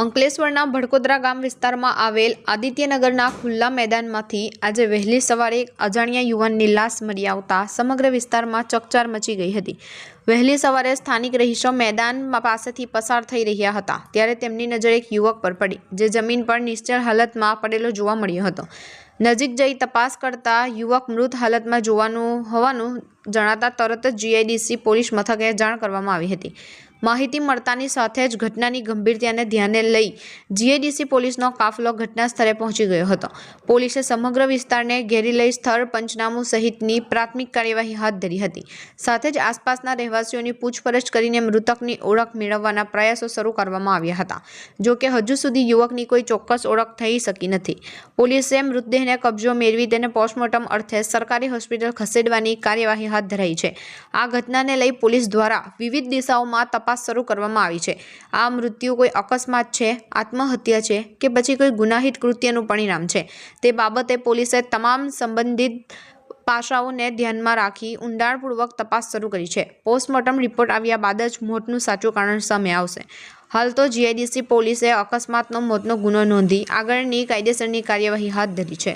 અંકલેશ્વરના ભડકોદરા ગામ વિસ્તારમાં આવેલ આદિત્યનગરના ખુલ્લા મેદાનમાંથી આજે વહેલી સવારે એક અજાણ્યા યુવાનની લાશ મળી આવતા સમગ્ર વિસ્તારમાં ચકચાર મચી ગઈ હતી. વહેલી સવારે સ્થાનિક રહીશો મેદાન પાસેથી પસાર થઈ રહ્યા હતા, ત્યારે તેમની નજર એક યુવક પર પડી, જે જમીન પર નિશ્ચળ હાલતમાં પડેલો જોવા મળ્યો હતો. નજીક જઈ તપાસ કરતા યુવક મૃત હાલતમાં જોવાનું હોવાનું જણાતા તરત જ જીઆઈડીસી પોલીસ મથકે જાણ કરવામાં આવી હતી. માહિતી મળતાની સાથે જ ઘટનાની ગંભીરતાને ધ્યાને લઈ જીઆઈડીસી પોલીસનો કાફલો ઘટના સ્થળે પહોંચી ગયો હતો. પોલીસે સમગ્ર વિસ્તારને ઘેરી લઈ સ્થળ પંચનામું સહિતની પ્રાથમિક કાર્યવાહી હાથ ધરી હતી. સાથે જ આસપાસના રહેવાસીઓની પૂછપરછ કરીને મૃતકની ઓળખ મેળવવાના પ્રયાસો શરૂ કરવામાં આવ્યા હતા. જોકે હજુ સુધી યુવકની કોઈ ચોક્કસ ઓળખ થઈ શકી નથી. પોલીસે મૃતદેહને કબજો મેળવી તેને પોસ્ટમોર્ટમ અર્થે સરકારી હોસ્પિટલ ખસેડવાની કાર્યવાહી હાથ ધરાઈ છે. આ ઘટનાને લઈ પોલીસ દ્વારા વિવિધ દિશાઓમાં તપાસ શરૂ કરવામાં આવી છે. આ મૃત્યુ કોઈ અકસ્માત છે, આત્મહત્યા છે કે પછી કોઈ ગુનાહિત કૃત્યનું પરિણામ છે? તે બાબતે પોલીસે તમામ સંબંધિત પાસાઓને ધ્યાનમાં રાખી ઊંડાણપૂર્વક તપાસ શરૂ કરી છે. પોસ્ટમોર્ટમ રિપોર્ટ આવ્યા બાદ જ મોતનું સાચું કારણ સામે આવશે. હાલ તો જીઆઈડીસી પોલીસે અકસ્માતનો મોતનો ગુનો નોંધી આગળની કાયદેસરની કાર્યવાહી હાથ ધરી છે.